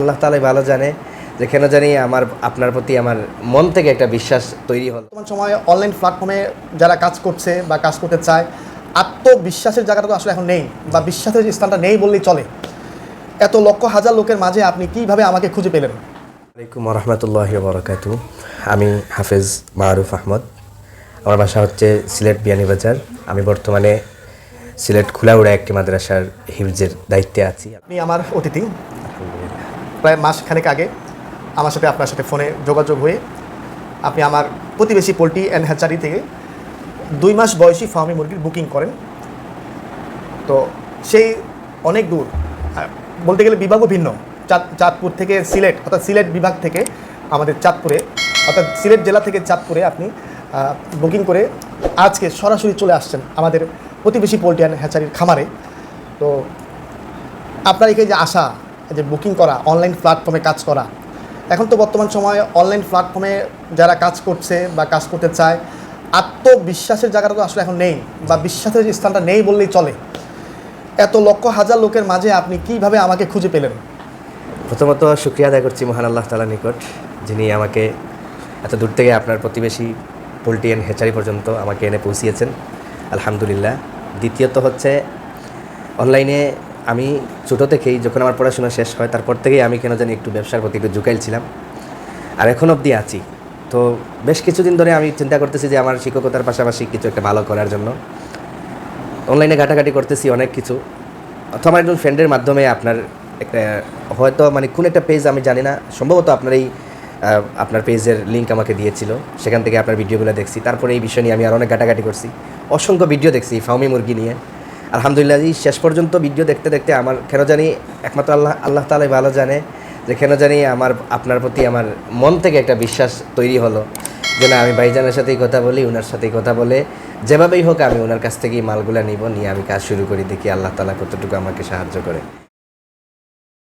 আল্লাহ তালাই ভালো জানে যে কেন জানি আমার আপনার প্রতি আমার মন থেকে একটা বিশ্বাস তৈরি হলো। বর্তমান সময়ে অনলাইন প্ল্যাটফর্মে যারা কাজ করছে বা কাজ করতে চায় আত্মবিশ্বাসের জায়গাটা তো আসলে এখন নেই বা বিশ্বাসের স্থানটা নেই বললেই চলে। এত লক্ষ হাজার লোকের মাঝে আপনি কীভাবে আমাকে খুঁজে পেলেন? আলাইকুম রহমতুল্লাহ বরকাত আমি হাফেজ মারুফ আহমদ। আমার বাসা হচ্ছে সিলেট বিয়ানীবাজার আমি বর্তমানে সিলেট খুলাউড়া একটি মাদ্রাসার হিফজের দায়িত্বে আছি। আপনি আমার অতিথি। প্রায় মাস খানেক আগে আমার সাথে আপনার সাথে ফোনে যোগাযোগ হয়ে আপনি আমার প্রতিবেশী পোলট্রি অ্যান্ড হ্যাচারি থেকে দুই মাস বয়সী ফার্মি মুরগির বুকিং করেন। তো সেই অনেক দূর বলতে গেলে বিভাগও ভিন্ন। চাঁদ, চাঁদপুর থেকে সিলেট, অর্থাৎ সিলেট বিভাগ থেকে আমাদের চাঁদপুরে, অর্থাৎ সিলেট জেলা থেকে চাঁদপুরে আপনি বুকিং করে আজকে সরাসরি চলে আসছেন আমাদের প্রতিবেশী পোলট্রি অ্যান্ড হ্যাচারির খামারে। তো আপনার এই যে আশা যে বুকিং করা অনলাইন প্ল্যাটফর্মে কাজ করা। এখন তো বর্তমান সময়ে অনলাইন প্ল্যাটফর্মে যারা কাজ করছে বা কাজ করতে চায়, আত্মবিশ্বাসের জায়গাটা তো আসলে এখন নেই বা বিশ্বাসের স্থানটা নেই বললেই চলে। এত লক্ষ হাজার লোকের মাঝে আপনি কীভাবে আমাকে খুঁজে পেলেন? প্রথমত শুক্রিয়া আদায় করছি মহান আল্লাহ তালা নিকট, যিনি আমাকে এত দূর থেকে আপনার প্রতিবেশী পোলট্রি অ্যান্ড হেচারি পর্যন্ত আমাকে এনে পৌঁছিয়েছেন। আলহামদুলিল্লাহ। দ্বিতীয়ত হচ্ছে অনলাইনে আমি ছোটো থেকেই যখন আমার পড়াশোনা শেষ হয়, তারপর থেকেই আমি কেন জানি একটু ব্যবসার প্রতি একটু ঝুঁকাইল ছিলাম। আর এখন অবধি আছি। তো বেশ কিছুদিন ধরে আমি চিন্তা করতেছি যে আমার শিক্ষকতার পাশাপাশি কিছু একটা ভালো করার জন্য। অনলাইনে ঘাটাঘাটি করতেছি অনেক কিছু। অথবা আমার একজন ফ্রেন্ডের মাধ্যমে আপনার একটা, হয়তো মানে কোন একটা পেজ আমি জানি না। সম্ভবত আপনার এই আপনার পেজের লিঙ্ক আমাকে দিয়েছিল। সেখান থেকে আপনার ভিডিওগুলো দেখছি। তারপরে এই বিষয় নিয়ে আমি আর অনেক ঘাটাঘাটি করছি। অসংখ্য ভিডিও দেখছি ফাউমি মুরগি নিয়ে। আলহামদুলিল্লাহ শেষ পর্যন্ত ভিডিও দেখতে দেখতে আমার কেন জানি একমাত্র আল্লাহ আল্লাহ তালাই ভালো জানে যে কেন জানি আমার, আপনার প্রতি আমার মন থেকে একটা বিশ্বাস তৈরি হলো যে না, আমি ভাইজানের সাথেই কথা বলি ওনার সাথেই কথা বলে। যেভাবেই হোক আমি ওনার কাছ থেকেই মালগুলা নিব, নিয়ে আমি কাজ শুরু করি, দেখি আল্লাহ তালা কতটুকু আমাকে সাহায্য করে।